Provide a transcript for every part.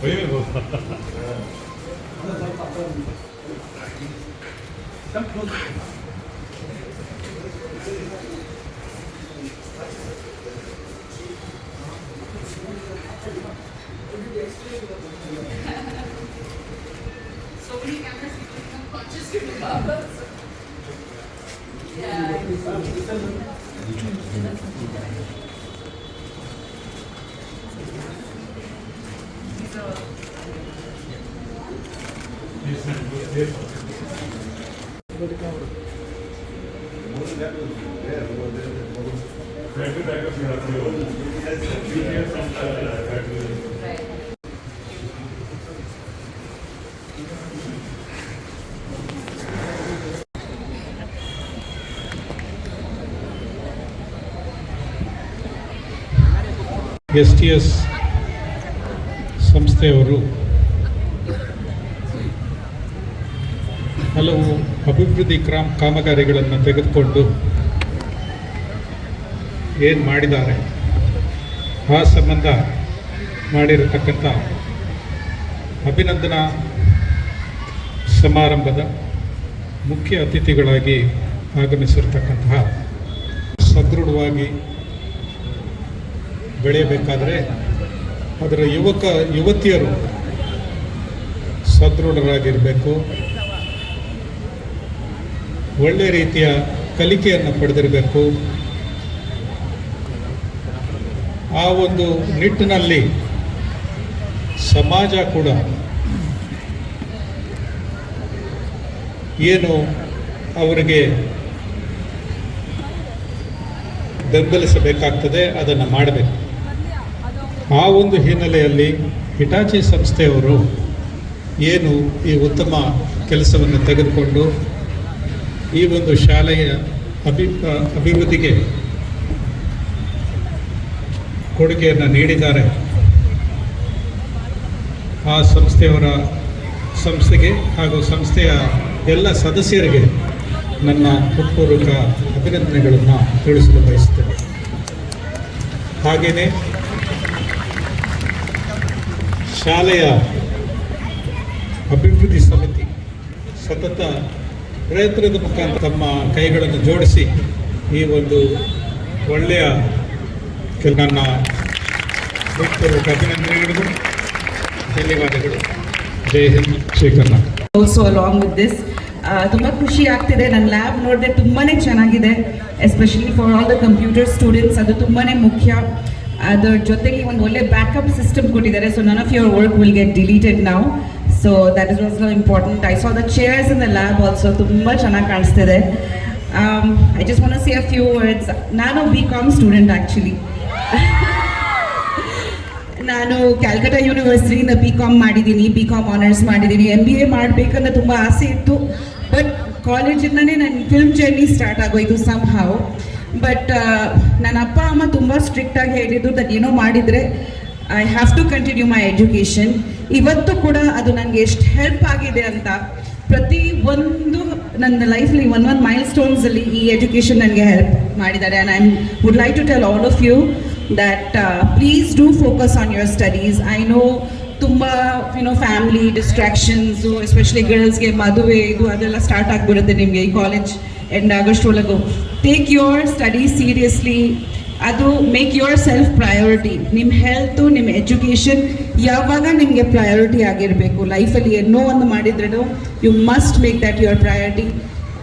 보이면 Yes, sir. Yes, sir. S T S ಸಂಸ್ಥೆಯವರು ಹಲವು ಅಭಿವೃದ್ಧಿ ಕ್ರಮ ಕಾಮಗಾರಿಗಳನ್ನು ತೆಗೆದುಕೊಂಡು ಏನು ಮಾಡಿದ್ದಾರೆ, ಆ ಸಂಬಂಧ ಮಾಡಿರತಕ್ಕಂಥ ಅಭಿನಂದನಾ ಸಮಾರಂಭದ ಮುಖ್ಯ ಅತಿಥಿಗಳಾಗಿ ಆಗಮಿಸಿರ್ತಕ್ಕಂತಹ ಸದೃಢವಾಗಿ ಬೆಳೆಯಬೇಕಾದರೆ ಅದರ ಯುವಕ, ಯುವತಿಯರು ಸದೃಢರಾಗಿರಬೇಕು. ಒಳ್ಳೆ ರೀತಿಯ ಕಲಿಕೆಯನ್ನು ಪಡೆದಿರಬೇಕು. ಆ ಒಂದು ನಿಟ್ಟಿನಲ್ಲಿ ಸಮಾಜ ಕೂಡ ಏನು ಅವರಿಗೆ ಬೆಂಬಲಿಸಬೇಕಾಗ್ತದೆ, ಅದನ್ನು ಮಾಡಬೇಕು. ಆ ಒಂದು ಹಿನ್ನೆಲೆಯಲ್ಲಿ ಹಿಟಾಚಿ ಸಂಸ್ಥೆಯವರು ಏನು ಈ ಉತ್ತಮ ಕೆಲಸವನ್ನು ತೆಗೆದುಕೊಂಡು ಈ ಒಂದು ಶಾಲೆಯ ಅಭಿ ಅಭಿವೃದ್ಧಿಗೆ ಕೊಡುಗೆಯನ್ನು ನೀಡಿದ್ದಾರೆ. ಆ ಸಂಸ್ಥೆಯವರ ಸಂಸ್ಥೆಗೆ ಹಾಗೂ ಸಂಸ್ಥೆಯ ಎಲ್ಲ ಸದಸ್ಯರಿಗೆ ನನ್ನ ಹೃತ್ಪೂರ್ವಕ ಅಭಿನಂದನೆಗಳನ್ನು ತಿಳಿಸಲು ಬಯಸುತ್ತೇನೆ. ಹಾಗೆಯೇ ಶಾಲೆಯ ಅಭಿವೃದ್ಧಿ ಸಮಿತಿ ಸತತ ಪ್ರಯತ್ನದ ಮುಖಾಂತರ ತಮ್ಮ ಕೈಗಳನ್ನು ಜೋಡಿಸಿ ಈ ಒಂದು ಒಳ್ಳೆಯ ಕೆಲ ನನ್ನ ಹೃತ್ಪೂರ್ವಕ ಅಭಿನಂದನೆಗಳು ಧನ್ಯವಾದಗಳು. ಜೈ Hind. Karnataka. Also along with this ತುಂಬ ಖುಷಿ ಆಗ್ತಿದೆ. ನನ್ನ ಲ್ಯಾಬ್ ನೋಡಿದೆ ತುಂಬಾ ಚೆನ್ನಾಗಿದೆ. Especially for all the computer students ಅದು ತುಂಬಾ ಮುಖ್ಯ. ಅದರ ಜೊತೆಗೆ ಒಂದು ಒಳ್ಳೆ ಬ್ಯಾಕಪ್ ಸಿಸ್ಟಮ್ ಕೊಟ್ಟಿದ್ದಾರೆ. So none of your work will get deleted ನಾವು so that is also important I saw the chairs in the lab also ತುಂಬ ಚೆನ್ನಾಗಿ ಕಾಣಿಸ್ತಿದೆ. I just want say a few words ನಾನು ಬಿ ಕಾಮ್ ಸ್ಟೂಡೆಂಟ್ ಆ್ಯಕ್ಚುಲಿ ನಾನು Calcutta ಯೂನಿವರ್ಸಿಟಿಯಿಂದ B com ಮಾಡಿದ್ದೀನಿ B com honours ಮಾಡಿದ್ದೀನಿ. M B A ಮಾಡಬೇಕಂತ ತುಂಬ ಆಸೆ ಇತ್ತು. ಬಟ್ ಕಾಲೇಜಿಂದನೇ ನನ್ನ ಫಿಲ್ಮ್ ಜರ್ನಿ ಸ್ಟಾರ್ಟ್ ಆಗೋಯ್ತು ಸಮ್ ಹಾವ್ ಬಟ್ ನನ್ನ ಅಪ್ಪ, ಅಮ್ಮ ತುಂಬ ಸ್ಟ್ರಿಕ್ಟಾಗಿ ಹೇಳಿದ್ದು ದಟ್ ಏನೋ ಮಾಡಿದರೆ I have to continue my education ಇವತ್ತು ಕೂಡ ಅದು ನನಗೆ ಎಷ್ಟು ಹೆಲ್ಪ್ ಆಗಿದೆ ಅಂತ ಪ್ರತಿ ಒಂದು ನನ್ನ ಲೈಫ್ಲಿ ಒನ್ ಮೈಲ್ ಸ್ಟೋನ್ಸಲ್ಲಿ ಈ ಎಜುಕೇಷನ್ ನನಗೆ ಹೆಲ್ಪ್ ಮಾಡಿದ್ದಾರೆ. And I would like to tell all of you that please do focus on your studies I know ತುಂಬ you know family distractions especially ಗರ್ಲ್ಸ್ಗೆ ಮದುವೆ, ಇದು ಅದೆಲ್ಲ ಸ್ಟಾರ್ಟ್ ಆಗಿಬಿಡುತ್ತೆ ನಿಮಗೆ ಈ ಕಾಲೇಜ್ ಎಂಡ್ ಆಗಸ್ಟ್ ಒಳಗು ಟೇಕ್ ಯುವರ್ ಸ್ಟಡಿ ಸೀರಿಯಸ್ಲಿ ಅದು ಮೇಕ್ ಯುವರ್ ಸೆಲ್ಫ್ ಪ್ರಯಾರಿಟಿ ನಿಮ್ಮ ಹೆಲ್ತು ನಿಮ್ಮ ಎಜುಕೇಷನ್ ಯಾವಾಗ ನಿಮಗೆ ಪ್ರಯಾರಿಟಿ ಆಗಿರಬೇಕು? ಲೈಫಲ್ಲಿ ಏನೋ ಒಂದು ಮಾಡಿದ್ರೂ you must make that your priority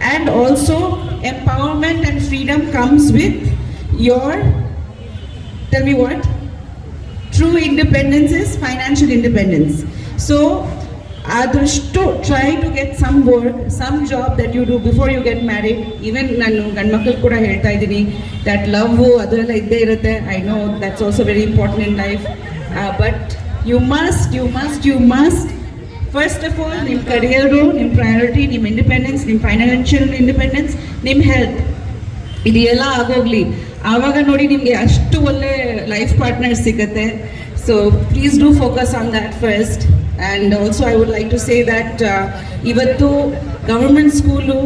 and also empowerment and freedom comes with your tell me what true independence is financial independence so ಆದಷ್ಟು try to get some work some job that you do before you get married even ನಾನು ಗಂಡ್ಮಕ್ಳಿಗೆ ಕೂಡ ಹೇಳ್ತಾ ಇದ್ದೀನಿ that love ಅದೆಲ್ಲ ಇದ್ದೇ ಇರುತ್ತೆ. I know that's also very important in life but you must you must you must first of all ನಿಮ್ಮ career ನಿಮ್ಮ ಪ್ರಯಾರಿಟಿ ನಿಮ್ಮ ಇಂಡಿಪೆಂಡೆನ್ಸ್ ನಿಮ್ಮ ಫೈನಾನ್ಷಿಯಲ್ ಇಂಡಿಪೆಂಡೆನ್ಸ್ ನಿಮ್ಮ ಹೆಲ್ತ್ ಇದು ಎಲ್ಲ ಆಗೋಗ್ಲಿ. ಆವಾಗ ನೋಡಿ ನಿಮಗೆ ಅಷ್ಟು ಒಳ್ಳೆ ಲೈಫ್ ಪಾರ್ಟ್ನರ್ ಸಿಗುತ್ತೆ. So please do focus on that first and also I would like to say that ಇವತ್ತು ಗವರ್ಮೆಂಟ್ ಸ್ಕೂಲು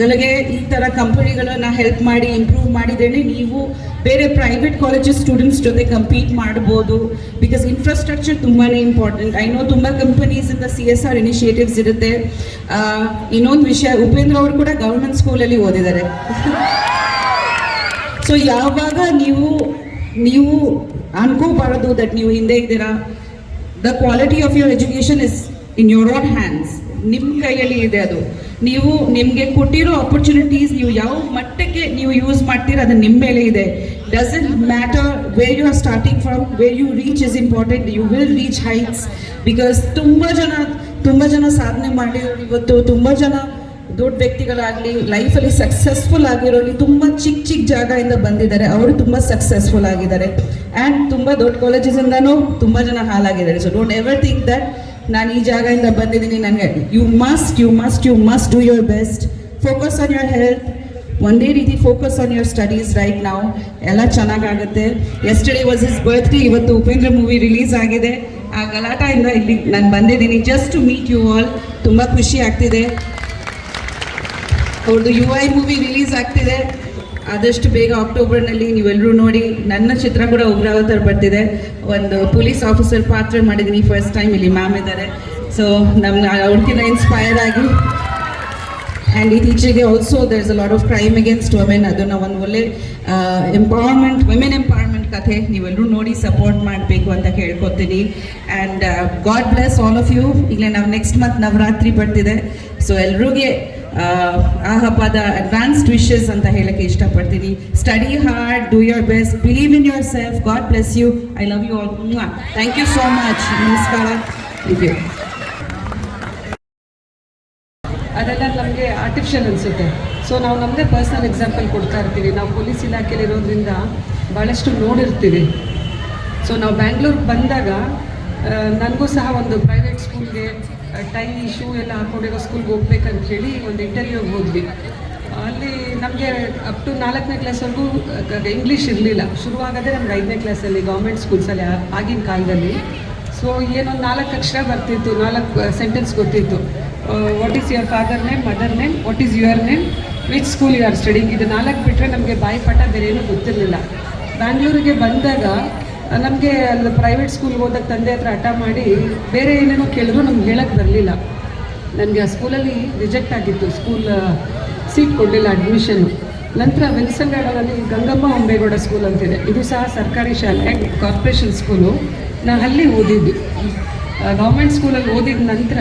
ಗಳಿಗೆ ಈ ಥರ ಕಂಪನಿಗಳನ್ನ ಹೆಲ್ಪ್ ಮಾಡಿ ಇಂಪ್ರೂವ್ ಮಾಡಿದ್ದೇನೆ. ನೀವು ಬೇರೆ ಪ್ರೈವೇಟ್ ಕಾಲೇಜಸ್ ಸ್ಟೂಡೆಂಟ್ಸ್ ಜೊತೆ ಕಂಪೀಟ್ ಮಾಡ್ಬೋದು. ಬಿಕಾಸ್ ಇನ್ಫ್ರಾಸ್ಟ್ರಕ್ಚರ್ ತುಂಬಾ ಇಂಪಾರ್ಟೆಂಟ್ ಐ ನೋ ತುಂಬ ಕಂಪನೀಸಿಂದ ಸಿ ಎಸ್ ಆರ್ ಇನಿಷಿಯೇಟಿವ್ಸ್ ಇರುತ್ತೆ. ಇನ್ನೊಂದು ವಿಷಯ, ಉಪೇಂದ್ರ ಅವರು ಕೂಡ ಗೌರ್ಮೆಂಟ್ ಸ್ಕೂಲಲ್ಲಿ ಓದಿದ್ದಾರೆ. ಸೊ ಯಾವಾಗ ನೀವು ನೀವು ಅನ್ಕೋಬಾರದು ದಟ್ ನೀವು ಹಿಂದೆ ಇದ್ದೀರಾ? The quality of your education is in your own hands ನಿಮ್ಮ ಕೈಯಲ್ಲಿ ಇದೆ ಅದು. ನೀವು ನಿಮಗೆ ಕೊಟ್ಟಿರೋ ಅಪರ್ಚುನಿಟೀಸ್ ನೀವು ಯಾವ ಮಟ್ಟಕ್ಕೆ ನೀವು ಯೂಸ್ ಮಾಡ್ತೀರ ಅದು ನಿಮ್ಮ ಮೇಲೆ ಇದೆ. Doesn't matter where you are starting from where you reach is important you will reach heights because ತುಂಬ ಜನ ತುಂಬ ಜನ ಸಾಧನೆ ಮಾಡಿರೋರು ಇವತ್ತು, ತುಂಬ ಜನ ದೊಡ್ಡ ವ್ಯಕ್ತಿಗಳಾಗಲಿ ಲೈಫಲ್ಲಿ ಸಕ್ಸಸ್ಫುಲ್ ಆಗಿರೋರು ತುಂಬ ಚಿಕ್ಕ ಚಿಕ್ಕ ಜಾಗದಿಂದ ಬಂದಿದ್ದಾರೆ. ಅವರು ತುಂಬ ಸಕ್ಸಸ್ಫುಲ್ ಆಗಿದ್ದಾರೆ. ಆ್ಯಂಡ್ ತುಂಬ ದೊಡ್ಡ ಕಾಲೇಜಸಿಂದನೂ ತುಂಬ ಜನ ಹಾಲಾಗಿದ್ದಾರೆ so don't ever think that ನಾನು ಈ ಜಾಗದಿಂದ ಬಂದಿದ್ದೀನಿ. ನನಗೆ you must you must you must do your best focus on your health ಒಂದೇ ರೀತಿ focus on your studies right ನಾವು ಎಲ್ಲ ಚೆನ್ನಾಗಾಗುತ್ತೆ. ಎಸ್ಟರ್ಡೇ ವಾಸ್ ಇಸ್ ಬರ್ತ್ಡೇ ಇವತ್ತು ಉಪೇಂದ್ರ ಮೂವಿ ರಿಲೀಸ್ ಆಗಿದೆ. ಆ ಗಲಾಟೆಯಿಂದ ಇಲ್ಲಿ ನಾನು ಬಂದಿದ್ದೀನಿ. Just to meet you all ತುಂಬ ಖುಷಿ ಆಗ್ತಿದೆ. ಅವ್ರದ್ದು ಯು ಐ ಮೂವಿ ರಿಲೀಸ್ ಆಗ್ತಿದೆ. ಆದಷ್ಟು ಬೇಗ ಅಕ್ಟೋಬರ್ನಲ್ಲಿ ನೀವೆಲ್ಲರೂ ನೋಡಿ. ನನ್ನ ಚಿತ್ರ ಕೂಡ ಉಗ್ರಾವತರ್ ಬರ್ತಿದೆ. ಒಂದು ಪೊಲೀಸ್ ಆಫೀಸರ್ ಪಾತ್ರ ಮಾಡಿದ್ದೀನಿ ಫಸ್ಟ್ ಟೈಮ್ ಇಲ್ಲಿ ಮ್ಯಾಮ್ ಇದ್ದಾರೆ. ಸೊ ನಮ್ಮ ಅವ್ರಿಗಿಂತ ಇನ್ಸ್ಪೈರ್ ಆಗಿ. ಆ್ಯಂಡ್ ಇತ್ತೀಚೆಗೆ also there is a lot of crime against women ಅದನ್ನು ಒಂದು ಒಳ್ಳೆ ಎಂಪವರ್ಮೆಂಟ್ ವಿಮೆನ್ ಎಂಪವರ್ಮೆಂಟ್ ಕಥೆ ನೀವೆಲ್ಲರೂ ನೋಡಿ ಸಪೋರ್ಟ್ ಮಾಡಬೇಕು ಅಂತ ಕೇಳ್ಕೊತೀನಿ. And God bless all of you ಇಲ್ಲೇ ನಾವು ನೆಕ್ಸ್ಟ್ ಮಂತ್ ನವರಾತ್ರಿ ಬರ್ತಿದೆ. ಸೊ ಎಲ್ರಿಗೂ ಆ ಹಬ್ಬದ ಅಡ್ವಾನ್ಸ್ಡ್ ವಿಶಸ್ ಅಂತ ಹೇಳಕ್ಕೆ ಇಷ್ಟಪಡ್ತೀನಿ. Study hard do your best believe in yourself God bless you I love you all thank you so much ನಮಸ್ಕಾರ ಅದೆಲ್ಲ ನಮಗೆ ಆರ್ಟಿಫಿಷಿಯಲ್ ಅನಿಸುತ್ತೆ. ಸೊ ನಾವು ನಮ್ಮದೇ ಪರ್ಸನಲ್ ಎಕ್ಸಾಂಪಲ್ ಕೊಡ್ತಾ ಇರ್ತೀವಿ. ನಾವು ಪೊಲೀಸ್ ಇಲಾಖೆಯಲ್ಲಿ ಇರೋದ್ರಿಂದ ಭಾಳಷ್ಟು ನೋಡಿರ್ತೀವಿ. ಸೊ ನಾವು ಬ್ಯಾಂಗ್ಳೂರ್ಗೆ ಬಂದಾಗ ನನಗೂ ಸಹ ಒಂದು ಪ್ರೈವೇಟ್ ಸ್ಕೂಲ್ಗೆ ಟೈ ಶೂ ಎಲ್ಲ ಹಾಕೊಂಡಿರೋ ಸ್ಕೂಲ್ಗೆ ಹೋಗ್ಬೇಕಂತ ಹೇಳಿ ಒಂದು ಇಂಟರ್ವ್ಯೂಗೆ ಹೋದ್ವಿ. ಅಲ್ಲಿ ನಮಗೆ ಅಪ್ ಟು ನಾಲ್ಕನೇ ಕ್ಲಾಸ್ವರೆಗೂ ಇಂಗ್ಲೀಷ್ ಇರಲಿಲ್ಲ. ಶುರುವಾಗದೆ ನಮ್ಗೆ ಐದನೇ ಕ್ಲಾಸಲ್ಲಿ ಗೌರ್ಮೆಂಟ್ ಸ್ಕೂಲ್ಸಲ್ಲಿ ಆಗಿನ ಕಾಲದಲ್ಲಿ. ಸೊ ಏನೊಂದು ನಾಲ್ಕು ಅಕ್ಷರ ಬರ್ತಿತ್ತು, ನಾಲ್ಕು ಸೆಂಟೆನ್ಸ್ ಗೊತ್ತಿತ್ತು. What is your father name mother name what is your name which school you are studying ಇದು ನಾಲ್ಕು ಬಿಟ್ಟರೆ ನಮಗೆ ಬಾಯಿ ಪಾಠ ಬೇರೆ ಏನೂ ಗೊತ್ತಿರಲಿಲ್ಲ ಬ್ಯಾಂಗ್ಳೂರಿಗೆ ಬಂದಾಗ ನಮಗೆ ಅಲ್ಲಿ ಪ್ರೈವೇಟ್ ಸ್ಕೂಲ್ಗೆ ಹೋದಾಗ ತಂದೆ ಹತ್ರ ಹಠ ಮಾಡಿ ಬೇರೆ ಏನೇನೋ ಕೇಳಿದ್ರು ನಮ್ಗೆ ಹೇಳಕ್ಕೆ ಬರಲಿಲ್ಲ. ನನಗೆ ಆ ಸ್ಕೂಲಲ್ಲಿ ರಿಜೆಕ್ಟ್ ಆಗಿತ್ತು. ಸ್ಕೂಲ್ ಸೀಟ್ ಕೊಡಲಿಲ್ಲ ಅಡ್ಮಿಷನ್ನು ನಂತರ ವಿಲ್ಸನ್ ಗಾರ್ಡನಲ್ಲಿ ಗಂಗಮ್ಮ ಅಂಬೇಗೌಡ ಸ್ಕೂಲ್ ಅಂತಿದೆ. ಇದು ಸಹ ಸರ್ಕಾರಿ ಶಾಲೆ ಕಾರ್ಪೊರೇಷನ್ ಸ್ಕೂಲು ನಾನು ಅಲ್ಲಿ ಓದಿದ್ದು. ಗೌರ್ಮೆಂಟ್ ಸ್ಕೂಲಲ್ಲಿ ಓದಿದ ನಂತರ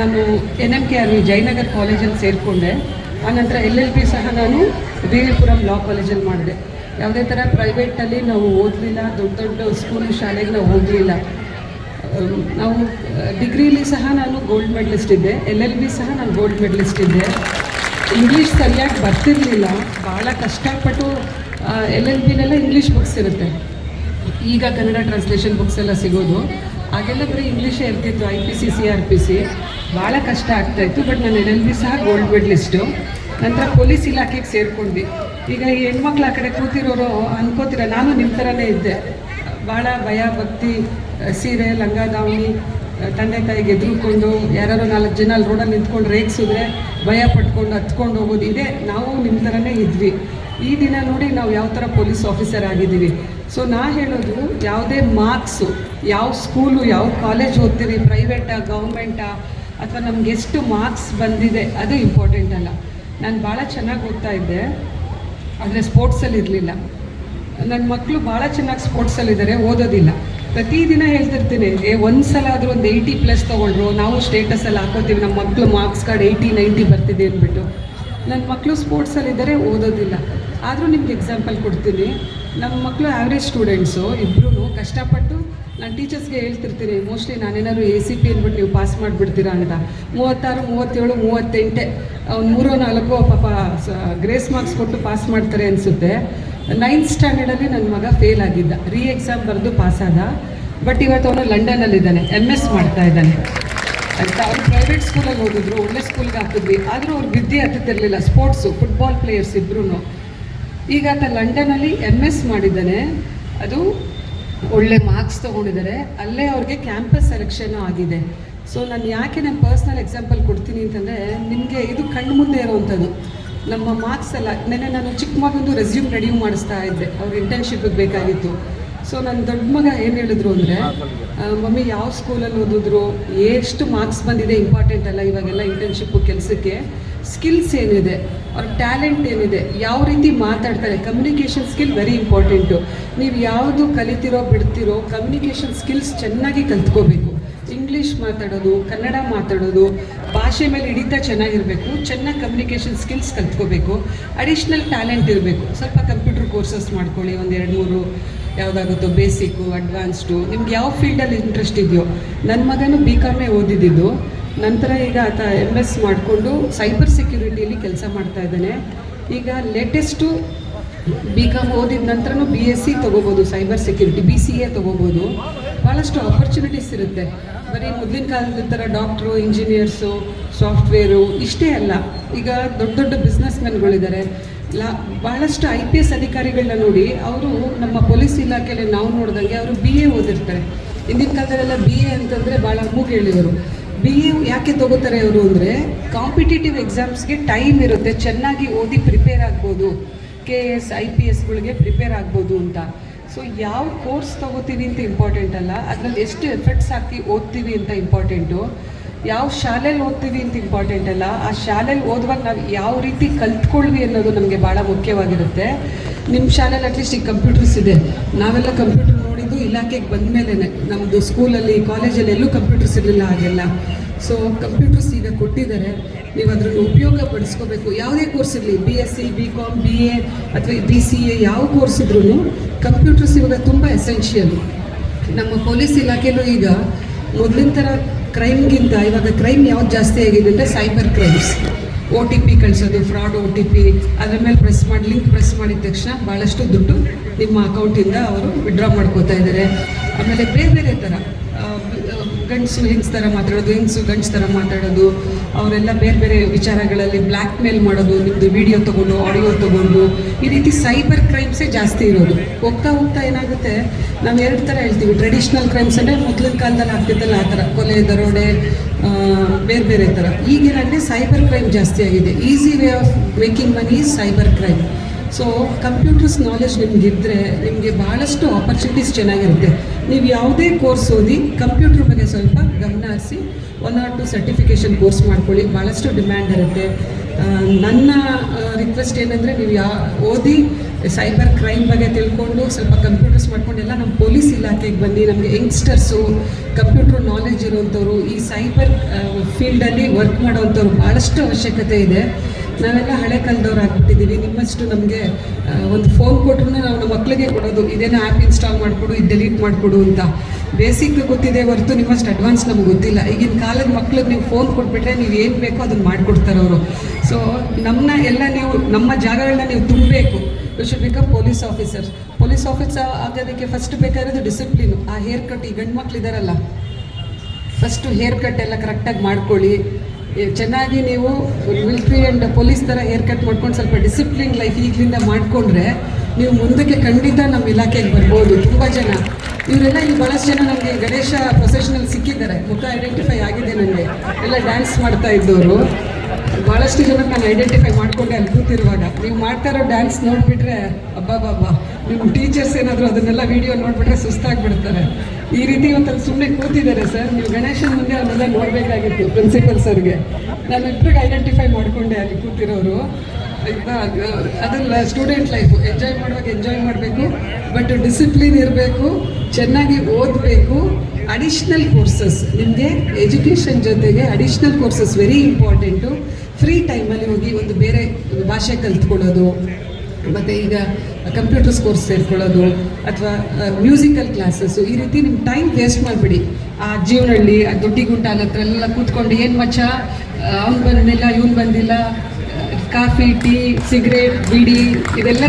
ನಾನು N M K V Jayanagar ಕಾಲೇಜಲ್ಲಿ ಸೇರಿಕೊಂಡೆ. ಆನಂತರ ಎಲ್ ಎಲ್ ಪಿ ಸಹ ನಾನು ವೀರಪುರಂ ಲಾ ಕಾಲೇಜಲ್ಲಿ ಮಾಡಿದೆ. ಯಾವುದೇ ಥರ ಪ್ರೈವೇಟಲ್ಲಿ ನಾವು ಓದಲಿಲ್ಲ, ದೊಡ್ಡ ದೊಡ್ಡ ಸ್ಕೂಲ್ ಶಾಲೆಗೆ ನಾವು ಹೋಗಲಿಲ್ಲ. ನಾವು ಡಿಗ್ರೀಲಿ ಸಹ ನಾನು ಗೋಲ್ಡ್ ಮೆಡಲಿಸ್ಟ್ ಇದ್ದೆ ಎಲ್ ಎಲ್ ಬಿ ಸಹ ನಾನು ಗೋಲ್ಡ್ ಮೆಡಲಿಸ್ಟ್ ಇದ್ದೆ. ಇಂಗ್ಲೀಷ್ ಸರಿಯಾಗಿ ಬರ್ತಿರ್ಲಿಲ್ಲ. ಭಾಳ ಕಷ್ಟಪಟ್ಟು ಎಲ್ ಎಲ್ ಬಿನೆಲ್ಲ ಇಂಗ್ಲೀಷ್ ಬುಕ್ಸ್ ಇರುತ್ತೆ. ಈಗ ಕನ್ನಡ ಟ್ರಾನ್ಸ್ಲೇಷನ್ ಬುಕ್ಸ್ ಎಲ್ಲ ಸಿಗೋದು. ಆಗೆಲ್ಲ ಬರೀ ಇಂಗ್ಲೀಷೇ ಇರ್ತಿತ್ತು I P C C R P C ಭಾಳ ಕಷ್ಟ ಆಗ್ತಾಯಿತ್ತು ಬಟ್ ನಾನು ಎಲ್ ಎಲ್ ಬಿ ಸಹ ಗೋಲ್ಡ್ ಮೆಡಲಿಸ್ಟು ನಂತರ ಪೊಲೀಸ್ ಇಲಾಖೆಗೆ ಸೇರ್ಕೊಂಡ್ವಿ. ಈಗ ಈ ಹೆಣ್ಮಕ್ಳು ಆ ಕಡೆ ಕೂತಿರೋರು ಅನ್ಕೋತೀರ. ನಾನು ನಿಮ್ಮ ಥರನೇ ಇದ್ದೆ. ಭಾಳ ಭಯ, ಭಕ್ತಿ ಸೀರೆ, ಲಂಗ ದಾವಣಿ ತಂದೆ ತಾಯಿಗೆ ಎದುರುಕೊಂಡು ಯಾರು ನಾಲ್ಕು ಜನ ಅಲ್ಲಿ ರೋಡಲ್ಲಿ ನಿಂತ್ಕೊಂಡು ರೇಗಿಸಿದ್ರೆ ಭಯ ಪಟ್ಕೊಂಡು ಹತ್ಕೊಂಡು ಹೋಗೋದು ಇದೆ. ನಾವು ನಿಮ್ಮ ಥರನೇ ಇದ್ವಿ. ಈ ದಿನ ನೋಡಿ ನಾವು ಯಾವ ಥರ ಪೊಲೀಸ್ ಆಫೀಸರ್ ಆಗಿದ್ದೀವಿ. ಸೊ ನಾ ಹೇಳೋದು ಯಾವುದೇ ಮಾರ್ಕ್ಸು, ಯಾವ ಸ್ಕೂಲು, ಯಾವ ಕಾಲೇಜ್ ಓದ್ತೀವಿ ಪ್ರೈವೇಟಾ ಗೌರ್ಮೆಂಟಾ ಅಥವಾ ನಮ್ಗೆ ಎಷ್ಟು ಮಾರ್ಕ್ಸ್ ಬಂದಿದೆ, ಅದು ಇಂಪಾರ್ಟೆಂಟ್ ಅಲ್ಲ. ನಾನು ಭಾಳ ಚೆನ್ನಾಗಿ ಓದ್ತಾ ಇದ್ದೆ. ಆದರೆ ಸ್ಪೋರ್ಟ್ಸಲ್ಲಿ ಇರಲಿಲ್ಲ. ನನ್ನ ಮಕ್ಕಳು ಭಾಳ ಚೆನ್ನಾಗಿ ಸ್ಪೋರ್ಟ್ಸಲ್ಲಿದ್ದಾರೆ ಓದೋದಿಲ್ಲ. ಪ್ರತಿದಿನ ಹೇಳ್ತಿರ್ತೀನಿ, ಏ ಒಂದು ಸಲ ಆದರೂ ಒಂದು ಏಯ್ಟಿ ಪ್ಲಸ್ ತೊಗೊಂಡ್ರು ನಾವು ಸ್ಟೇಟಸಲ್ಲಿ ಹಾಕೋತೀವಿ ನಮ್ಮ ಮಕ್ಕಳು ಮಾರ್ಕ್ಸ್ ಕಾರ್ಡ್ ಏಯ್ಟಿ ನೈಂಟಿ ಬರ್ತಿದೆ ಅಂದ್ಬಿಟ್ಟು. ನನ್ನ ಮಕ್ಕಳು ಸ್ಪೋರ್ಟ್ಸಲ್ಲಿದ್ದಾರೆ ಓದೋದಿಲ್ಲ. ಆದರೂ ನಿಮ್ಗೆ ಎಕ್ಸಾಂಪಲ್ ಕೊಡ್ತೀನಿ. ನಮ್ಮ ಮಕ್ಕಳು ಆ್ಯಾವ್ರೇಜ್ ಸ್ಟೂಡೆಂಟ್ಸು ಇಬ್ಬರೂ ಕಷ್ಟಪಟ್ಟು ನಾನು ಟೀಚರ್ಸ್ಗೆ ಹೇಳ್ತಿರ್ತೀನಿ, ಮೋಸ್ಟ್ಲಿ ನಾನೇನಾದ್ರು ಎ ಸಿ ಪಿ ಅಂದ್ಬಿಟ್ಟು ನೀವು ಪಾಸ್ ಮಾಡಿಬಿಡ್ತೀರಾ ಅಂತ. ಮೂವತ್ತಾರು, ಮೂವತ್ತೇಳು, ಮೂವತ್ತೆಂಟೆ, ಅವ್ನು ಮೂರೋ ನಾಲ್ಕು ಪಾಪ ಗ್ರೇಸ್ ಮಾರ್ಕ್ಸ್ ಕೊಟ್ಟು ಪಾಸ್ ಮಾಡ್ತಾರೆ ಅನಿಸುತ್ತೆ. ನೈನ್ತ್ ಸ್ಟ್ಯಾಂಡರ್ಡಲ್ಲಿ ನನ್ನ ಮಗ ಫೇಲ್ ಆಗಿದ್ದ. ರೀ ಎಕ್ಸಾಮ್ ಬರೆದು ಪಾಸ್ ಆದ. ಬಟ್ ಇವತ್ತು ಅವನು ಲಂಡನಲ್ಲಿದ್ದಾನೆ ಎಂ ಎಸ್ ಮಾಡ್ತಾ ಇದ್ದಾನೆ. ಅಂತ ಅವ್ರು ಪ್ರೈವೇಟ್ ಸ್ಕೂಲಲ್ಲಿ ಓದಿದ್ರು, ಒಳ್ಳೆ ಸ್ಕೂಲ್ಗೆ ಹಾಕಿದ್ವಿ. ಆದರೂ ಅವ್ರು ವಿದ್ಯೆ ಹತ್ತುತ್ತಿರಲಿಲ್ಲ ಸ್ಪೋರ್ಟ್ಸು ಫುಟ್ಬಾಲ್ ಪ್ಲೇಯರ್ಸ್ ಇಬ್ಬರೂ ಈಗ ಆತ ಲಂಡನಲ್ಲಿ ಎಂ ಎಸ್ ಮಾಡಿದ್ದಾನೆ. ಅದು ಒಳ್ಳೆ ಮಾರ್ಕ್ಸ್ ತೊಗೊಂಡಿದ್ದಾರೆ. ಅಲ್ಲೇ ಅವ್ರಿಗೆ ಕ್ಯಾಂಪಸ್ ಸೆಲೆಕ್ಷನ್ನು ಆಗಿದೆ. ಸೊ ನಾನು ಯಾಕೆ ನಾನು ಪರ್ಸ್ನಲ್ ಎಕ್ಸಾಂಪಲ್ ಕೊಡ್ತೀನಿ ಅಂತಂದರೆ, ನಿಮಗೆ ಇದು ಕಣ್ಣು ಮುಂದೆ ಇರುವಂಥದ್ದು. ನಮ್ಮ ಮಾರ್ಕ್ಸ್ ಎಲ್ಲ, ನೆನ್ನೆ ನಾನು ಚಿಕ್ಕ ಮಗಂದು ರೆಸ್ಯೂಮ್ ರೆಡಿ ಮಾಡಿಸ್ತಾ ಇದ್ದೆ. ಅವ್ರ ಇಂಟರ್ನ್ಶಿಪ್ಗೆ ಬೇಕಾಗಿತ್ತು. ಸೊ ನನ್ನ ದೊಡ್ಡ ಮಗ ಏನು ಹೇಳಿದ್ರು ಅಂದರೆ ಮಮ್ಮಿ, ಯಾವ ಸ್ಕೂಲಲ್ಲಿ ಓದಿದ್ರು? ಎಷ್ಟು ಮಾರ್ಕ್ಸ್ ಬಂದಿದೆ ಇಂಪಾರ್ಟೆಂಟ್ ಅಲ್ಲ ಇವಾಗೆಲ್ಲ ಇಂಟರ್ನ್ಶಿಪ್ಪು ಕೆಲಸಕ್ಕೆ? ಸ್ಕಿಲ್ಸ್ ಏನಿದೆ ಅವ್ರ ಟ್ಯಾಲೆಂಟ್ ಏನಿದೆ, ಯಾವ ರೀತಿ ಮಾತಾಡ್ತಾರೆ ಕಮ್ಯುನಿಕೇಷನ್ ಸ್ಕಿಲ್ ವೆರಿ ಇಂಪಾರ್ಟೆಂಟು ನೀವು ಯಾವುದು ಕಲಿತಿರೋ, ಬಿಡ್ತಿರೋ ಕಮ್ಯುನಿಕೇಷನ್ ಸ್ಕಿಲ್ಸ್ ಚೆನ್ನಾಗಿ ಕಲ್ತ್ಕೋಬೇಕು. ಇಂಗ್ಲೀಷ್ ಮಾತಾಡೋದು, ಕನ್ನಡ ಮಾತಾಡೋದು, ಭಾಷೆ ಮೇಲೆ ಹಿಡಿತ ಚೆನ್ನಾಗಿರಬೇಕು, ಚೆನ್ನಾಗಿ ಕಮ್ಯುನಿಕೇಷನ್ ಸ್ಕಿಲ್ಸ್ ಕಲ್ತ್ಕೋಬೇಕು. ಅಡಿಷ್ನಲ್ ಟ್ಯಾಲೆಂಟ್ ಇರಬೇಕು. ಸ್ವಲ್ಪ ಕಂಪ್ಯೂಟರ್ ಕೋರ್ಸಸ್ ಮಾಡ್ಕೊಳ್ಳಿ, ಒಂದು ಎರಡು ಮೂರು ಯಾವುದಾಗುತ್ತೋ ಬೇಸಿಕ್ಕು ಅಡ್ವಾನ್ಸ್ಡು ನಿಮ್ಗೆ ಯಾವ ಫೀಲ್ಡಲ್ಲಿ ಇಂಟ್ರೆಸ್ಟ್ ಇದೆಯೋ ನನ್ನ ಮಗನೂ ಬಿ ಕಾಮೇ ಓದಿದ್ದು. ನಂತರ ಈಗ ಆತ ಎಂ ಎಸ್ ಮಾಡಿಕೊಂಡು ಸೈಬರ್ ಸೆಕ್ಯೂರಿಟಿಯಲ್ಲಿ ಕೆಲಸ ಮಾಡ್ತಾ ಇದ್ದಾನೆ. ಈಗ ಲೇಟೆಸ್ಟು ಬಿ ಕಾಮ್ ಓದಿದ ನಂತರನೂ ಬಿ ಎಸ್ ಸಿ ತೊಗೋಬೋದು cyber security B C A ತೊಗೋಬೋದು. ಭಾಳಷ್ಟು ಆಪರ್ಚುನಿಟೀಸ್ ಇರುತ್ತೆ. ಬರೀ ಮೊದಲಿನ ಕಾಲದ ಥರ ಡಾಕ್ಟ್ರು ಇಂಜಿನಿಯರ್ಸು ಸಾಫ್ಟ್ವೇರು ಇಷ್ಟೇ ಅಲ್ಲ. ಈಗ ದೊಡ್ಡ ದೊಡ್ಡ ಬಿಸ್ನೆಸ್ ಮೆನ್ಗಳಿದ್ದಾರೆ ಲಾ ಭಾಳಷ್ಟು ಐ ಪಿ ಎಸ್ ಅಧಿಕಾರಿಗಳನ್ನ ನೋಡಿ ಅವರು ನಮ್ಮ ಪೊಲೀಸ್ ಇಲಾಖೆಯಲ್ಲಿ ನಾವು ನೋಡಿದಂಗೆ ಅವರು ಬಿ ಎ ಓದಿರ್ತಾರೆ. ಹಿಂದಿನ ಕಾಲದಲ್ಲೆಲ್ಲ ಬಿ ಎ ಅಂತಂದರೆ ಭಾಳ ಮೂಗೇಳಿಯವರು ಬಿ ಎ ಯಾಕೆ ತಗೋತಾರೆ ಅವರು ಅಂದರೆ ಕಾಂಪಿಟೇಟಿವ್ ಎಕ್ಸಾಮ್ಸ್ಗೆ ಟೈಮ್ ಇರುತ್ತೆ, ಚೆನ್ನಾಗಿ ಓದಿ ಪ್ರಿಪೇರ್ ಆಗ್ಬೋದು. ಕೆ ಎಸ್ ಐ ಪಿ ಎಸ್ಗಳಿಗೆ ಪ್ರಿಪೇರ್ ಆಗ್ಬೋದು ಅಂತ. ಸೊ ಯಾವ ಕೋರ್ಸ್ ತಗೋತೀವಿ ಅಂತ ಇಂಪಾರ್ಟೆಂಟ್ ಅಲ್ಲ, ಅದರಲ್ಲಿ ಎಷ್ಟು ಎಫರ್ಟ್ಸ್ ಹಾಕಿ ಓದ್ತೀವಿ ಅಂತ ಇಂಪಾರ್ಟೆಂಟು ಯಾವ ಶಾಲೆಯಲ್ಲಿ ಓದ್ತೀವಿ ಅಂತ ಇಂಪಾರ್ಟೆಂಟ್ ಅಲ್ಲ, ಆ ಶಾಲೆಯಲ್ಲಿ ಓದುವಾಗ ನಾವು ಯಾವ ರೀತಿ ಕಲ್ತ್ಕೊಳ್ವಿ ಅನ್ನೋದು ನಮಗೆ ಭಾಳ ಮುಖ್ಯವಾಗಿರುತ್ತೆ. ನಿಮ್ಮ ಶಾಲೆಯಲ್ಲಿ ಅಟ್ಲೀಸ್ಟ್ ಈಗ ಕಂಪ್ಯೂಟರ್ಸ್ ಇದೆ. ನಾವೆಲ್ಲ ಕಂಪ್ಯೂಟರ್ ಇಲಾಖೆಗೆ ಬಂದ ಮೇಲೆ ನಮ್ಮದು ಸ್ಕೂಲಲ್ಲಿ, ಕಾಲೇಜಲ್ಲಿ ಎಲ್ಲೂ ಕಂಪ್ಯೂಟರ್ಸ್ ಇರಲಿಲ್ಲ ಹಾಗೆಲ್ಲ ಸೊ ಕಂಪ್ಯೂಟರ್ಸ್ ಈಗ ಕೊಟ್ಟಿದ್ದಾರೆ. ನೀವು ಅದರಲ್ಲಿ ಉಪಯೋಗ ಪಡಿಸ್ಕೋಬೇಕು. ಯಾವುದೇ ಕೋರ್ಸ್ ಇರಲಿ B S C B com B A ಅಥವಾ ಬಿ ಸಿ ಎ ಯಾವ ಕೋರ್ಸ್ ಇದ್ರೂ ಕಂಪ್ಯೂಟರ್ಸ್ ಇವಾಗ ತುಂಬ ಎಸೆನ್ಷಿಯಲ್ ನಮ್ಮ ಪೊಲೀಸ್ ಇಲಾಖೆಯೂ ಈಗ ಮೊದಲಿನ ಥರ ಕ್ರೈಮ್ಗಿಂತ ಇವಾಗ ಕ್ರೈಮ್ ಯಾವ್ದು ಜಾಸ್ತಿ ಆಗಿದೆ ಅಂದರೆ cyber crimes O T P ಕಳಿಸೋದು ಫ್ರಾಡ್ ಒ ಟಿ ಪಿ ಅದ್ರ ಮೇಲೆ ಪ್ರೆಸ್ ಮಾಡಿ ಲಿಂಕ್ ಪ್ರೆಸ್ ಮಾಡಿದ ತಕ್ಷಣ ಭಾಳಷ್ಟು ದುಡ್ಡು ನಿಮ್ಮ ಅಕೌಂಟಿಂದ ಅವರು ವಿಡ್ರಾ ಮಾಡ್ಕೋತಾ ಇದ್ದಾರೆ. ಆಮೇಲೆ ಬೇರೆ ಬೇರೆ ಥರ ಗಂಡಸು, ಹೆಂಗ್ಸ್ ಥರ ಮಾತಾಡೋದು, ಹೆಂಗ್ಸು, ಗಂಡ್ಸ್ ಥರ ಮಾತಾಡೋದು, ಅವರೆಲ್ಲ ಬೇರೆ ಬೇರೆ ವಿಚಾರಗಳಲ್ಲಿ ಬ್ಲ್ಯಾಕ್ ಮೇಲ್ ಮಾಡೋದು ನಿಮ್ಮದು ವಿಡಿಯೋ ತೊಗೊಂಡು, ಆಡಿಯೋ ತೊಗೊಂಡು, ಈ ರೀತಿ ಸೈಬರ್ ಕ್ರೈಮ್ಸೇ ಜಾಸ್ತಿ ಇರೋದು. ಹೋಗ್ತಾ ಹೋಗ್ತಾ ಏನಾಗುತ್ತೆ, ನಾವು ಎರಡು ಥರ ಹೇಳ್ತೀವಿ. ಟ್ರೆಡಿಷ್ನಲ್ ಕ್ರೈಮ್ಸ್ ಅಂದರೆ ಮೊದಲಿನ ಕಾಲದಲ್ಲಿ ಆಗ್ತಿದ್ದಲ್ಲ ಆ ಥರ, ಕೊಲೆ, ದರೋಡೆ ಬೇರೆ ಬೇರೆ ಥರ. ಈಗೇನಾಗಿದೆ ಸೈಬರ್ ಕ್ರೈಮ್ ಜಾಸ್ತಿ ಆಗಿದೆ. Easy way of making money is cyber crime. So computers knowledge ನಿಮಗಿದ್ರೆ ನಿಮಗೆ ಭಾಳಷ್ಟು ಆಪರ್ಚುನಿಟೀಸ್ ಚೆನ್ನಾಗಿರುತ್ತೆ. ನೀವು ಯಾವುದೇ ಕೋರ್ಸ್ ಓದಿ ಕಂಪ್ಯೂಟರ್ ಬಗ್ಗೆ ಸ್ವಲ್ಪ ಗಮನ ಹರಿಸಿ one or two certification course ಮಾಡ್ಕೊಳ್ಳಿ. ಭಾಳಷ್ಟು ಡಿಮ್ಯಾಂಡ್ ಇರುತ್ತೆ. ನನ್ನ ರಿಕ್ವೆಸ್ಟ್ ಏನಂದರೆ ನೀವು ಯಾ, ಓದಿ ಸೈಬರ್ ಕ್ರೈಮ್ ಬಗ್ಗೆ ತಿಳ್ಕೊಂಡು ಸ್ವಲ್ಪ ಕಂಪ್ಯೂಟರ್ಸ್ ಮಾಡ್ಕೊಂಡು ಎಲ್ಲ ನಮ್ಮ ಪೊಲೀಸ್ ಇಲಾಖೆಗೆ ಬನ್ನಿ. ನಮಗೆ ಯಂಗ್ಸ್ಟರ್ಸು ಕಂಪ್ಯೂಟರ್ ನಾಲೆಜ್ ಇರೋವಂಥವ್ರು ಈ ಸೈಬರ್ ಫೀಲ್ಡಲ್ಲಿ ವರ್ಕ್ ಮಾಡೋವಂಥವ್ರು ಭಾಳಷ್ಟು ಅವಶ್ಯಕತೆ ಇದೆ. ನಾವೆಲ್ಲ ಹಳೆ ಕಾಲದವ್ರು ಆಗ್ಬಿಟ್ಟಿದ್ದೀವಿ. ನಿಮ್ಮಷ್ಟು ನಮಗೆ ಒಂದು ಫೋನ್ ಕೊಟ್ಟರು ನಾವು ನಮ್ಮ ಮಕ್ಕಳಿಗೆ ಕೊಡೋದು, ಇದೇನೋ ಆ್ಯಪ್ ಇನ್ಸ್ಟಾಲ್ ಮಾಡಿಕೊಡು, ಇದು ಡೆಲೀಟ್ ಮಾಡಿಕೊಡು ಅಂತ. ಬೇಸಿಕ್ ಗೊತ್ತಿದೆ ಹೊರತು ನಿಮ್ಮಷ್ಟು ಅಡ್ವಾನ್ಸ್ ನಮ್ಗೆ ಗೊತ್ತಿಲ್ಲ. ಈಗಿನ ಕಾಲದ ಮಕ್ಳಿಗೆ ನೀವು ಫೋನ್ ಕೊಟ್ಬಿಟ್ರೆ ನೀವು ಏನು ಬೇಕೋ ಅದನ್ನು ಮಾಡಿಕೊಡ್ತಾರೆ ಅವರು. ಸೊ ನಮ್ಮನ್ನ ಎಲ್ಲ ನೀವು, ನಮ್ಮ ಜಾಗಗಳನ್ನ ನೀವು ತುಂಬಬೇಕು. You should become police officer police officer ಆಗೋದಕ್ಕೆ ಫಸ್ಟ್ ಬೇಕಾಗಿರೋದು ಡಿಸಿಪ್ಲಿನ್ ಆ ಹೇರ್ ಕಟ್ ಈ ಗಂಡು ಮಕ್ಳು ಇದ್ದಾರಲ್ಲ ಫಸ್ಟು ಹೇರ್ ಕಟ್ ಎಲ್ಲ ಕರೆಕ್ಟಾಗಿ ಮಾಡ್ಕೊಳ್ಳಿ. ಚೆನ್ನಾಗಿ ನೀವು ಮಿಲ್ಟ್ರಿ ಆ್ಯಂಡ್ ಪೊಲೀಸ್ ಥರ ಏರ್ ಕಟ್ ಮಾಡ್ಕೊಂಡು ಸ್ವಲ್ಪ ಡಿಸಿಪ್ಲಿನ್ ಲೈಫ್ ಈಗಲಿಂದ ಮಾಡಿಕೊಂಡ್ರೆ ನೀವು ಮುಂದಕ್ಕೆ ಖಂಡಿತ ನಮ್ಮ ಇಲಾಖೆಗೆ ಬರ್ಬೋದು, ತುಂಬ ಜನ. ಇವರೆಲ್ಲ ಇಲ್ಲಿ ಭಾಳಷ್ಟು ಜನ ನಮಗೆ ಗಣೇಶ ಪ್ರೊಸೆಷನಲ್ಲಿ ಸಿಕ್ಕಿದ್ದಾರೆ. ಮುಖ ಐಡೆಂಟಿಫೈ ಆಗಿದೆ ನನಗೆ ಎಲ್ಲ ಡ್ಯಾನ್ಸ್ ಮಾಡ್ತಾ ಇದ್ದವರು ಭಾಳಷ್ಟು ಜನ ನಾನು ಐಡೆಂಟಿಫೈ ಮಾಡಿಕೊಂಡೆ ಅಲ್ಲಿ ಕೂತಿರುವಾಗ. ನೀವು ಮಾಡ್ತಾ ಇರೋ ಡ್ಯಾನ್ಸ್ ನೋಡಿಬಿಟ್ರೆ, ಅಬ್ಬಾ ನಿಮ್ಮ ಟೀಚರ್ಸ್ ಏನಾದರೂ ಅದನ್ನೆಲ್ಲ ವಿಡಿಯೋ ನೋಡಿಬಿಟ್ರೆ ಸುಸ್ತಾಗಿಬಿಡ್ತಾರೆ. ಈ ರೀತಿ ಒಂದಲ್ಲಿ ಸುಮ್ಮನೆ ಕೂತಿದ್ದಾರೆ ಸರ್. ನೀವು ಗಣೇಶನ ಮುಂದೆ ಅವನ್ನೆಲ್ಲ ನೋಡಬೇಕಾಗಿತ್ತು ಪ್ರಿನ್ಸಿಪಲ್ ಸರ್ಗೆ ನಾನು ಇಬ್ಬರಿಗೆ ಐಡೆಂಟಿಫೈ ಮಾಡಿಕೊಂಡೆ ಅಲ್ಲಿ ಕೂತಿರೋರು. ಆಯಿತಾ ಅದು- ಅದಲ್ಲ ಸ್ಟೂಡೆಂಟ್ ಲೈಫು ಎಂಜಾಯ್ ಮಾಡುವಾಗ ಎಂಜಾಯ್ ಮಾಡಬೇಕು ಬಟ್ ಡಿಸಿಪ್ಲಿನ್ ಇರಬೇಕು, ಚೆನ್ನಾಗಿ ಓದಬೇಕು. ಅಡಿಷ್ನಲ್ ಕೋರ್ಸಸ್ ನಿಮಗೆ ಎಜುಕೇಷನ್ ಜೊತೆಗೆ additional courses very important free ಟೈಮಲ್ಲಿ ಹೋಗಿ ಒಂದು ಬೇರೆ ಭಾಷೆ ಕಲ್ತ್ಕೊಳ್ಳೋದು, ಮತ್ತು ಈಗ ಕಂಪ್ಯೂಟರ್ಸ್ ಕೋರ್ಸ್ ಸೇರ್ಕೊಳ್ಳೋದು, ಅಥವಾ ಮ್ಯೂಸಿಕಲ್ ಕ್ಲಾಸಸ್ಸು ಈ ರೀತಿ ನಿಮ್ಮ ಟೈಮ್ ವೇಸ್ಟ್ ಮಾಡಿಬಿಡಿ. ಆ ಜೀವನಹಳ್ಳಿ ಆ ದೊಡ್ಡಿ ಗುಂಟಾಲ ಹತ್ರ ಎಲ್ಲ ಕೂತ್ಕೊಂಡು ಏನು ಮಚ್ಚ? ಅವ್ನು ಬಂದಿಲ್ಲ, ಇವ್ನು ಬಂದಿಲ್ಲ ಕಾಫಿ, ಟೀ ಸಿಗರೇಟ್ ಬಿಡಿ, ಇದೆಲ್ಲ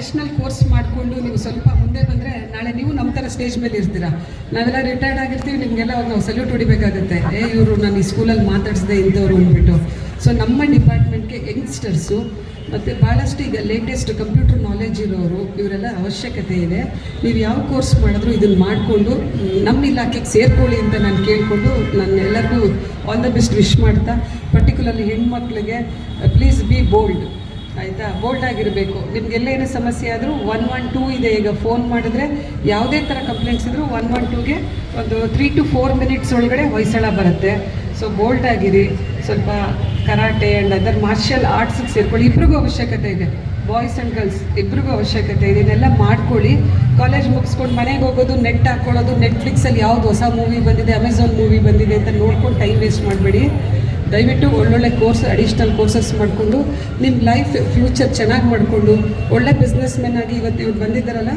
ಅಡಿಷ್ನಲ್ ಕೋರ್ಸ್ ಮಾಡಿಕೊಂಡು ನೀವು ಸ್ವಲ್ಪ ಮುಂದೆ ಬಂದರೆ ನಾಳೆ ನೀವು ನಮ್ಮ ಥರ ಸ್ಟೇಜ್ ಮೇಲೆ ಇರ್ತೀರಾ? ನಾವೆಲ್ಲ ರಿಟೈರ್ಡ್ ಆಗಿರ್ತೀವಿ, ನಿಮಗೆಲ್ಲ ಒಂದು ನಾವು ಸಲ್ಯೂಟ್ ಹೊಡಿಬೇಕಾಗುತ್ತೆ. ಏ, ಇವರು ನಾನು ಈ ಸ್ಕೂಲಲ್ಲಿ ಮಾತಾಡಿಸಿದೆ ಇಂಥವ್ರು ಅಂದ್ಬಿಟ್ಟು. ಸೊ ನಮ್ಮ ಡಿಪಾರ್ಟ್ಮೆಂಟ್ಗೆ ಯಂಗ್ಸ್ಟರ್ಸು ಮತ್ತು ಭಾಳಷ್ಟು ಈಗ ಲೇಟೆಸ್ಟ್ ಕಂಪ್ಯೂಟರ್ ನಾಲೆಜ್ ಇರೋರು, ಇವರೆಲ್ಲ ಅವಶ್ಯಕತೆ ಇದೆ. ನೀವು ಯಾವ ಕೋರ್ಸ್ ಮಾಡಿದ್ರು ಇದನ್ನು ಮಾಡಿಕೊಂಡು, ನಮ್ಮ ಇಲಾಖೆಗೆ ಸೇರ್ಕೊಳ್ಳಿ ಅಂತ ನಾನು ಕೇಳಿಕೊಂಡು ನಾನು ಎಲ್ಲರಿಗೂ ಆಲ್ ದ ಬೆಸ್ಟ್ ವಿಶ್ ಮಾಡ್ತಾ ಪರ್ಟಿಕ್ಯುಲರ್ಲಿ ಹೆಣ್ಮಕ್ಳಿಗೆ ಪ್ಲೀಸ್ ಬಿ ಬೋಲ್ಡ್ ಆಯಿತಾ? ಬೋಲ್ಡ್ ಆಗಿರಬೇಕು. ನಿಮಗೆಲ್ಲ ಏನೇ ಸಮಸ್ಯೆ ಆದರೂ ಒನ್ ಒನ್ ಟೂ ಇದೆ ಈಗ. ಫೋನ್ ಮಾಡಿದ್ರೆ ಯಾವುದೇ ಥರ ಕಂಪ್ಲೇಂಟ್ಸ್ ಇದ್ದರೂ ಒನ್ ಒನ್ ಟೂಗೆ ಒಂದು ತ್ರೀ ಟು ಫೋರ್ ಮಿನಿಟ್ಸ್ ಒಳಗಡೆ ಹೊಯ್ಸಳ ಬರುತ್ತೆ. ಸೊ ಬೋಲ್ಡ್ ಆಗಿರಿ. ಸ್ವಲ್ಪ ಕರಾಟೆ ಆ್ಯಂಡ್ ಅದರ್ ಮಾರ್ಷಲ್ ಆರ್ಟ್ಸಿಗೆ ಸೇರ್ಕೊಳ್ಳಿ. ಇಬ್ರಿಗೂ ಅವಶ್ಯಕತೆ ಇದೆ. ಬಾಯ್ಸ್ ಆ್ಯಂಡ್ ಗರ್ಲ್ಸ್ ಇಬ್ರಿಗೂ ಅವಶ್ಯಕತೆ ಇದೆ. ಇದನ್ನೆಲ್ಲ ಮಾಡ್ಕೊಳ್ಳಿ. ಕಾಲೇಜ್ ಮುಗಿಸ್ಕೊಂಡು ಮನೆಗೆ ಹೋಗೋದು ನೆಟ್ ಹಾಕ್ಕೊಳ್ಳೋದು ನೆಟ್ಫ್ಲಿಕ್ಸಲ್ಲಿ ಯಾವುದು ಹೊಸ ಮೂವಿ ಬಂದಿದೆ ಅಮೆಝಾನ್ ಮೂವಿ ಬಂದಿದೆ ಅಂತ ನೋಡ್ಕೊಂಡು ಟೈಮ್ ವೇಸ್ಟ್ ಮಾಡಬೇಡಿ. ದಯವಿಟ್ಟು ಒಳ್ಳೊಳ್ಳೆ ಕೋರ್ಸ್ ಅಡಿಷ್ನಲ್ ಕೋರ್ಸಸ್ ಮಾಡಿಕೊಂಡು ನಿಮ್ಮ ಲೈಫ್ ಫ್ಯೂಚರ್ ಚೆನ್ನಾಗಿ ಮಾಡಿಕೊಂಡು, ಒಳ್ಳೆ ಬಿಸ್ನೆಸ್ ಮೆನ್ ಆಗಿ ಇವತ್ತು ಇವ್ರು ಬಂದಿದ್ದಾರಲ್ಲ,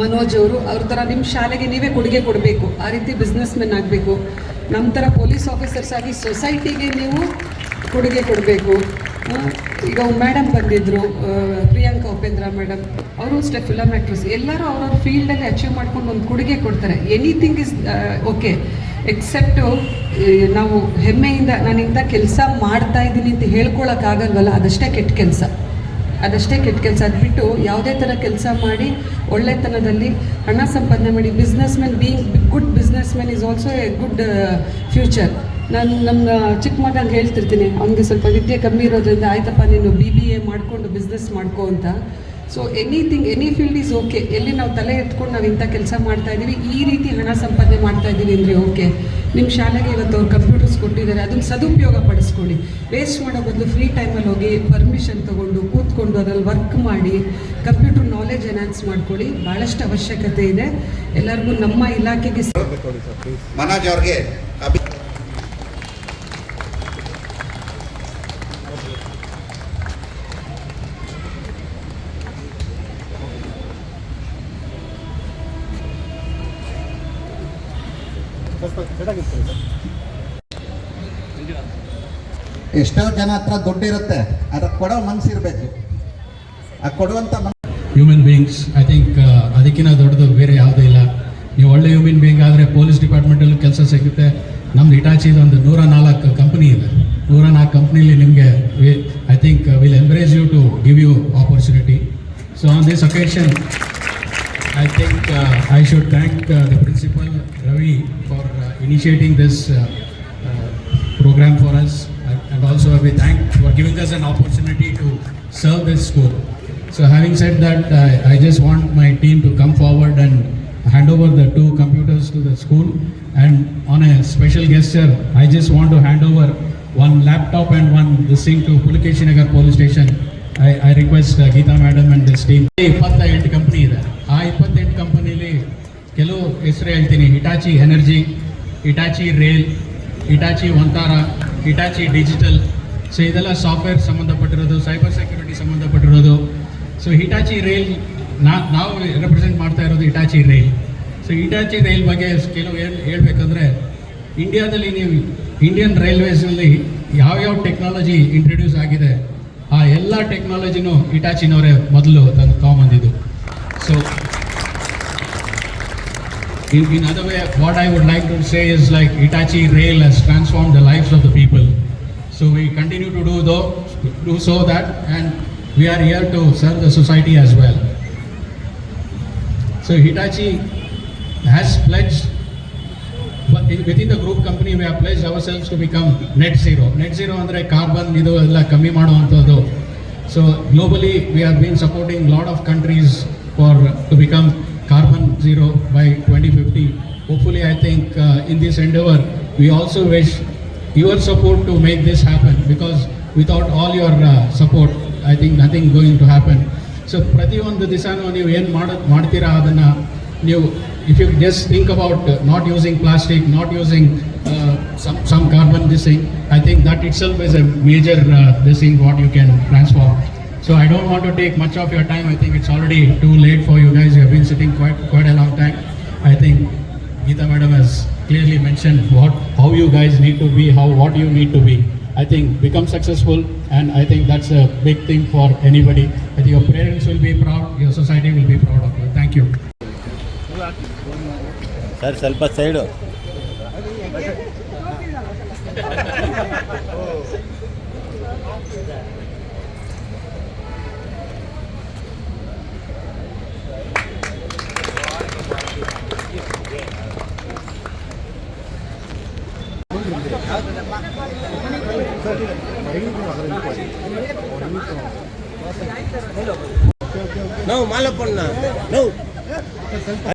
ಮನೋಜ್ ಅವರು, ಅವ್ರ ಥರ ನಿಮ್ಮ ಶಾಲೆಗೆ ನೀವೇ ಕೊಡುಗೆ ಕೊಡಬೇಕು. ಆ ರೀತಿ ಬಿಸ್ನೆಸ್ ಮೆನ್ ಆಗಬೇಕು. ನಮ್ಮ ಥರ ಪೊಲೀಸ್ ಆಫೀಸರ್ಸ್ ಆಗಿ ಸೊಸೈಟಿಗೆ ನೀವು ಕೊಡುಗೆ ಕೊಡಬೇಕು. ಈಗ ಮೇಡಮ್ ಬಂದಿದ್ದರು ಪ್ರಿಯಾಂಕಾ ಉಪೇಂದ್ರ ಮೇಡಮ್ ಅವರು ಅಷ್ಟೇ ಫಿಲಮ್ ಆ್ಯಕ್ಟ್ರೆಸ್ ಎಲ್ಲರೂ ಅವ್ರವ್ರ ಫೀಲ್ಡಲ್ಲಿ ಅಚೀವ್ ಮಾಡ್ಕೊಂಡು ಒಂದು ಕೊಡುಗೆ ಕೊಡ್ತಾರೆ. ಎನಿಥಿಂಗ್ ಇಸ್ ಓಕೆ ಎಕ್ಸೆಪ್ಟು ನಾವು ಹೆಮ್ಮೆಯಿಂದ ನಾನು ಇಂಥ ಕೆಲಸ ಮಾಡ್ತಾ ಇದ್ದೀನಿ ಅಂತ ಹೇಳ್ಕೊಳಕ್ಕಾಗಲ್ವಲ್ಲ ಅದಷ್ಟೇ ಕೆಟ್ಟ ಕೆಲಸ. ಅದಷ್ಟೇ ಕೆಟ್ಟ ಕೆಲಸ. ಅದ್ಬಿಟ್ಟು ಯಾವುದೇ ಥರ ಕೆಲಸ ಮಾಡಿ ಒಳ್ಳೆತನದಲ್ಲಿ ಹಣ ಸಂಪಾದನೆ ಮಾಡಿ. Businessman being good businessman is also a good future ನಾನು ನಮ್ಮ ಚಿಕ್ಕ ಮಗಂಗೆ ಹೇಳ್ತಿರ್ತೀನಿ. ಅವನಿಗೆ ಸ್ವಲ್ಪ ವಿದ್ಯೆ ಕಮ್ಮಿ ಇರೋದ್ರಿಂದ ಆಯ್ತಪ್ಪ, ನೀನು ಬಿ ಬಿ ಎ ಮಾಡಿಕೊಂಡು ಬಿಸ್ನೆಸ್ ಮಾಡ್ಕೋ ಅಂತ. So anything any field is okay ಎಲ್ಲಿ ನಾವು ತಲೆ ಎತ್ಕೊಂಡು ನಾವು ಇಂಥ ಕೆಲಸ ಮಾಡ್ತಾ ಇದ್ದೀವಿ ಈ ರೀತಿ ಹಣ ಸಂಪಾದನೆ ಮಾಡ್ತಾ ಇದ್ದೀವಿ ಅಂದರೆ ಓಕೆ ನಿಮ್ಮ ಶಾಲೆಗೆ ಇವತ್ತು ಅವ್ರು ಕಂಪ್ಯೂಟರ್ಸ್ ಕೊಟ್ಟಿದ್ದಾರೆ, ಅದನ್ನು ಸದುಪಯೋಗ ಪಡಿಸ್ಕೊಳ್ಳಿ ವೇಸ್ಟ್ ಮಾಡೋ ಬದಲು ಫ್ರೀ ಟೈಮಲ್ಲಿ ಹೋಗಿ ಪರ್ಮಿಷನ್ ತೊಗೊಂಡು ಕೂತ್ಕೊಂಡು ಅದ್ರಲ್ಲಿ ವರ್ಕ್ ಮಾಡಿ ಕಂಪ್ಯೂಟರ್ ನಾಲೆಜ್ ಎನ್ಹಾನ್ಸ್ ಮಾಡ್ಕೊಳ್ಳಿ. ಭಾಳಷ್ಟು ಅವಶ್ಯಕತೆ ಇದೆ. ಎಲ್ಲರಿಗೂ ನಮ್ಮ ಇಲಾಖೆಗೆ ಮನೋಜ್ ಅವ್ರಿಗೆ ಎಷ್ಟೋ ಜನ ಹತ್ರ ದುಡ್ಡಿರುತ್ತೆ. ಅದಕ್ಕೆ ಕೊಡೋ ಮನ್ಸಿರ್ಬೇಕು ಆ ಕೊಡುವಂತ ಹ್ಯೂಮನ್ ಬೀಯಿಂಗ್ಸ್ ಐ ಥಿಂಕ್ ಅದಕ್ಕಿಂತ ದೊಡ್ಡದು ಬೇರೆ ಯಾವುದೂ ಇಲ್ಲ. ನೀವು ಒಳ್ಳೆ ಹ್ಯೂಮನ್ ಬೀಯಿಂಗ್ ಆದರೆ ಪೊಲೀಸ್ ಡಿಪಾರ್ಟ್ಮೆಂಟಲ್ಲೂ ಕೆಲಸ ಸಿಗುತ್ತೆ. ನಮ್ದು ಇಟಾಚಿದು ಒಂದು ನೂರ ನಾಲ್ಕು ಕಂಪ್ನಿ ಇದೆ ನೂರ ನಾಲ್ಕು ಕಂಪ್ನಿಲಿ ನಿಮಗೆ I think will embrace you to give you opportunity so on this occasion I think I should thank thank principal Ravi for initiating this program for this uh, uh, program for us, and and also we thank for giving us an opportunity to serve this school. So having said that, I I just want my team to come forward and hand over the two computers to the school. And on a special gesture, I just want to hand over one laptop and one this thing to Pulikeshi Nagar Police Station. I, I request uh, Geeta Madam and this team. ಇಪ್ಪತ್ತೆಂಟು company ಇದೆ ಆ ಇಪ್ಪತ್ತೆಂಟು ಕಂಪನಿಲಿ ಕೆಲವು ಹೆಸರು ಹೇಳ್ತೀನಿ Hitachi energy Hitachi rail Hitachi ಒಂತಾರ Hitachi digital so ಇದೆಲ್ಲ software ಸಂಬಂಧಪಟ್ಟಿರೋದು cyber security ಸಂಬಂಧಪಟ್ಟಿರೋದು. ಸೊ ಹಿಟಾಚಿ ರೈಲ್ ನಾವು ರೆಪ್ರೆಸೆಂಟ್ ಮಾಡ್ತಾ ಇರೋದು Hitachi rail so Hitachi rail ಬಗ್ಗೆ ಕೆಲವು ಹೇಳ್ಬೇಕಂದ್ರೆ ಇಂಡಿಯಾದಲ್ಲಿ ನೀವು ಇಂಡಿಯನ್ ರೈಲ್ವೇಸ್ನಲ್ಲಿ ಯಾವ್ಯಾವ ಟೆಕ್ನಾಲಜಿ ಇಂಟ್ರೊಡ್ಯೂಸ್ ಆಗಿದೆ, ಆ ಎಲ್ಲ ಟೆಕ್ನಾಲಜಿನೂ ಹಿಟಾಚಿನವರೇ ಮೊದಲು ತಂದು ತೊಗೊಂಬಂದಿದ್ದು. So In, in other way, what I would like to say is like Hitachi Rail has transformed the lives of the people. So we continue to do though, do so that, and we are here to serve the society as well. So Hitachi has pledged, but in- within the group company, we have pledged ourselves to become net zero. Net zero ಅಂದರೆ carbon ಇದು ಎಲ್ಲ ಕಮ್ಮಿ ಮಾಡುವಂಥದ್ದು. So globally, we have been supporting a lot of countries for to become carbon zero by 2050. Hopefully, I think uh, in this endeavor, we also wish your support to make this happen because without all your uh, support, I think nothing going to happen. So ಪ್ರತಿಯೊಂದು ದಿವಸನೂ ನೀವು ಏನು ಮಾಡ ಮಾಡ್ತೀರಾ ಅದನ್ನು ನೀವು if you just think about not using plastic not using some some carbon this thing I think that itself is a major this thing what you can transform So I don't want to take much of your time I think it's already too late for you guys you been sitting quite quite a long time I think Geeta madam has clearly mentioned what, how you guys need to be, how, what you need to be. I think become successful and I think that's a big thing for anybody. I think your parents will be proud, your society will be proud of you. Thank you. Sir ಸ್ವಲ್ಪ side ನಾವು ಮಾಲಪ್ಪಣ್ಣ ನಾವು